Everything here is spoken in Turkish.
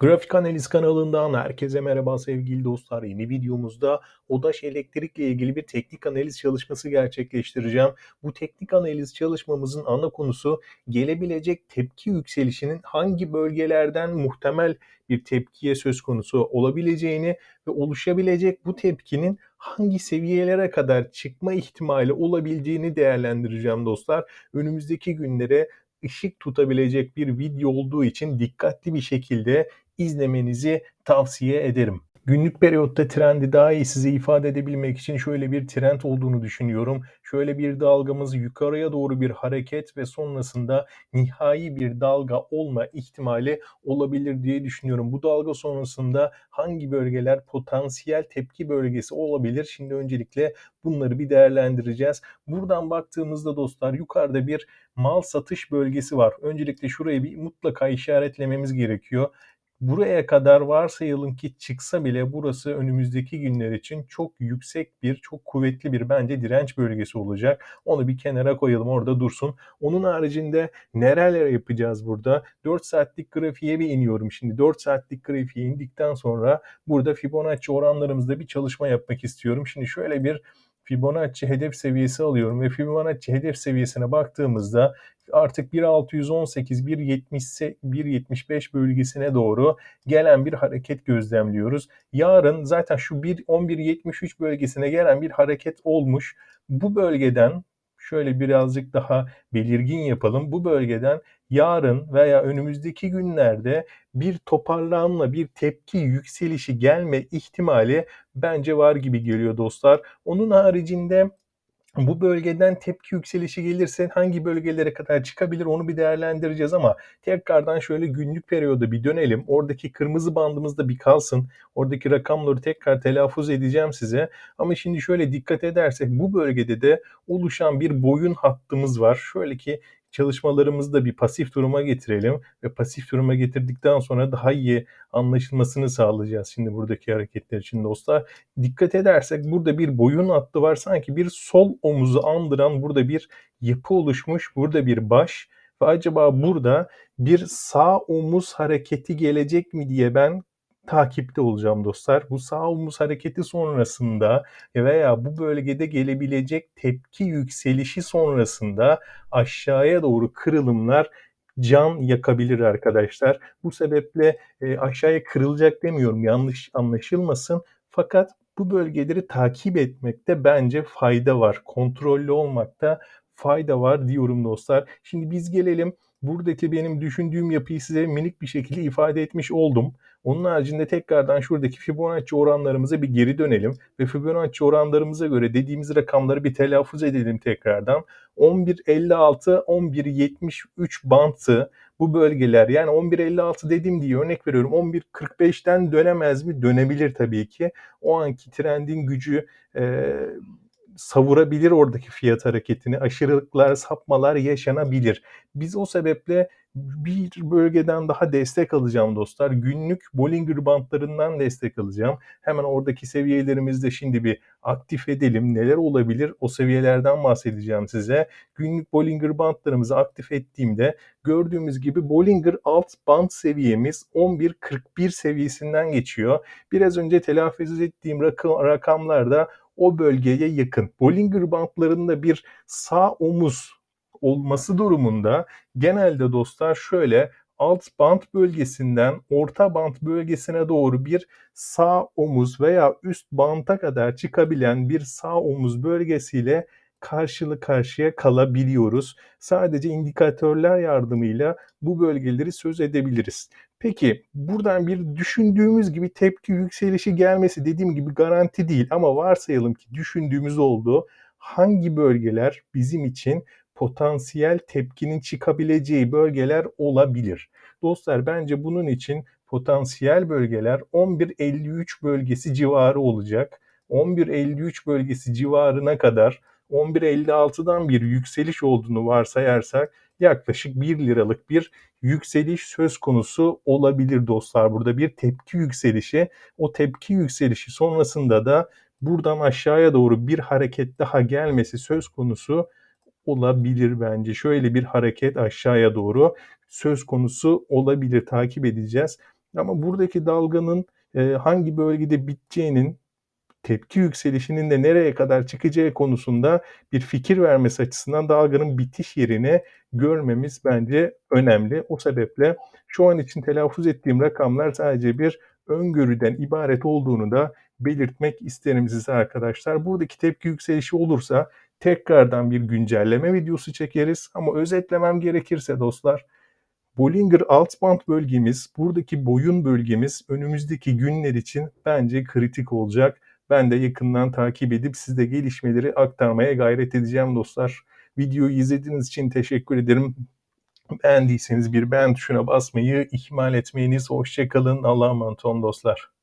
Grafik Analiz kanalından herkese merhaba sevgili dostlar. Yeni videomuzda ODAŞ elektrikle ilgili bir teknik analiz çalışması gerçekleştireceğim. Bu teknik analiz çalışmamızın ana konusu gelebilecek tepki yükselişinin hangi bölgelerden muhtemel bir tepkiye söz konusu olabileceğini ve oluşabilecek bu tepkinin hangi seviyelere kadar çıkma ihtimali olabildiğini değerlendireceğim dostlar. Önümüzdeki günlere ışık tutabilecek bir video olduğu için dikkatli bir şekilde izlemenizi tavsiye ederim. Günlük periyotta trendi daha iyi size ifade edebilmek için şöyle bir trend olduğunu düşünüyorum. Şöyle bir dalgamız yukarıya doğru bir hareket ve sonrasında nihai bir dalga olma ihtimali olabilir diye düşünüyorum. Bu dalga sonrasında hangi bölgeler potansiyel tepki bölgesi olabilir? Şimdi öncelikle bunları bir değerlendireceğiz. Buradan baktığımızda dostlar yukarıda bir mal satış bölgesi var. Öncelikle şurayı bir mutlaka işaretlememiz gerekiyor. Buraya kadar varsayalım ki çıksa bile burası önümüzdeki günler için çok yüksek bir, çok kuvvetli bir bence direnç bölgesi olacak. Onu bir kenara koyalım orada dursun. Onun haricinde nereler yapacağız burada? 4 saatlik grafiğe bir iniyorum. Şimdi 4 saatlik grafiğe indikten sonra burada Fibonacci oranlarımızda bir çalışma yapmak istiyorum. Şimdi şöyle bir Fibonacci hedef seviyesi alıyorum ve Fibonacci hedef seviyesine baktığımızda artık 1618 1.75 bölgesine doğru gelen bir hareket gözlemliyoruz. Yarın zaten şu 1 11.73 bölgesine gelen bir hareket olmuş. Bu bölgeden şöyle birazcık daha belirgin yapalım. Bu bölgeden yarın veya önümüzdeki günlerde bir toparlanma, bir tepki yükselişi gelme ihtimali bence var gibi geliyor dostlar. Onun haricinde bu bölgeden tepki yükselişi gelirse hangi bölgelere kadar çıkabilir onu bir değerlendireceğiz ama tekrardan şöyle günlük periyoda bir dönelim. Oradaki kırmızı bandımız da bir kalsın. Oradaki rakamları tekrar telaffuz edeceğim size. Ama şimdi şöyle dikkat edersek bu bölgede de oluşan bir boyun hattımız var. Şöyle ki çalışmalarımızı da bir pasif duruma getirelim ve pasif duruma getirdikten sonra daha iyi anlaşılmasını sağlayacağız şimdi buradaki hareketler için dostlar. Dikkat edersek burada bir boyun hattı var sanki bir sol omuzu andıran burada bir yapı oluşmuş burada bir baş ve acaba burada bir sağ omuz hareketi gelecek mi diye ben takipte olacağım dostlar. Bu sağ omuz hareketi sonrasında veya bu bölgede gelebilecek tepki yükselişi sonrasında aşağıya doğru kırılımlar can yakabilir arkadaşlar. Bu sebeple e, aşağıya kırılacak demiyorum yanlış anlaşılmasın. Fakat bu bölgeleri takip etmekte bence fayda var. Kontrollü olmakta fayda var diyorum dostlar. Şimdi biz gelelim buradaki benim düşündüğüm yapıyı size minik bir şekilde ifade etmiş oldum. Onun haricinde tekrardan şuradaki Fibonacci oranlarımıza bir geri dönelim ve Fibonacci oranlarımıza göre dediğimiz rakamları bir telaffuz edelim tekrardan. 11.56, 11.73 bantı bu bölgeler yani 11.56 dediğim diye örnek veriyorum 11.45'ten dönemez mi? Dönebilir tabii ki. O anki trendin gücü e, savurabilir oradaki fiyat hareketini. Aşırılıklar, sapmalar yaşanabilir. Biz o sebeple bir bölgeden daha destek alacağım dostlar. Günlük Bollinger bantlarından destek alacağım. Hemen oradaki seviyelerimizde şimdi bir aktif edelim. Neler olabilir? O seviyelerden bahsedeceğim size. Günlük Bollinger bantlarımızı aktif ettiğimde gördüğümüz gibi Bollinger alt band seviyemiz 11.41 seviyesinden geçiyor. Biraz önce telaffuz ettiğim rakamlarda o bölgeye yakın. Bollinger bantlarında bir sağ omuz olması durumunda genelde dostlar şöyle alt band bölgesinden orta band bölgesine doğru bir sağ omuz veya üst banta kadar çıkabilen bir sağ omuz bölgesiyle karşılık karşıya kalabiliyoruz. Sadece indikatörler yardımıyla bu bölgeleri söz edebiliriz. Peki buradan bir düşündüğümüz gibi tepki yükselişi gelmesi dediğim gibi garanti değil ama varsayalım ki düşündüğümüz oldu. Hangi bölgeler bizim için potansiyel tepkinin çıkabileceği bölgeler olabilir? Dostlar bence bunun için potansiyel bölgeler 11.53 bölgesi civarı olacak. 11.53 bölgesi civarına kadar 11.56'dan bir yükseliş olduğunu varsayarsak yaklaşık 1 liralık bir yükseliş söz konusu olabilir dostlar. Burada bir tepki yükselişi. O tepki yükselişi sonrasında da buradan aşağıya doğru bir hareket daha gelmesi söz konusu olabilir bence. Şöyle bir hareket aşağıya doğru söz konusu olabilir. Takip edeceğiz. Ama buradaki dalganın, hangi bölgede biteceğinin, tepki yükselişinin de nereye kadar çıkacağı konusunda bir fikir vermesi açısından dalganın bitiş yerini görmemiz bence önemli. O sebeple şu an için telaffuz ettiğim rakamlar sadece bir öngörüden ibaret olduğunu da belirtmek isterim size arkadaşlar. Buradaki tepki yükselişi olursa tekrardan bir güncelleme videosu çekeriz ama özetlemem gerekirse dostlar, Bollinger Alt Band bölgemiz, buradaki boyun bölgemiz önümüzdeki günler için bence kritik olacak. Ben de yakından takip edip size gelişmeleri aktarmaya gayret edeceğim dostlar. Videoyu izlediğiniz için teşekkür ederim. Beğendiyseniz bir beğen tuşuna basmayı ihmal etmeyiniz. Hoşça kalın. Allah'a emanet olun dostlar.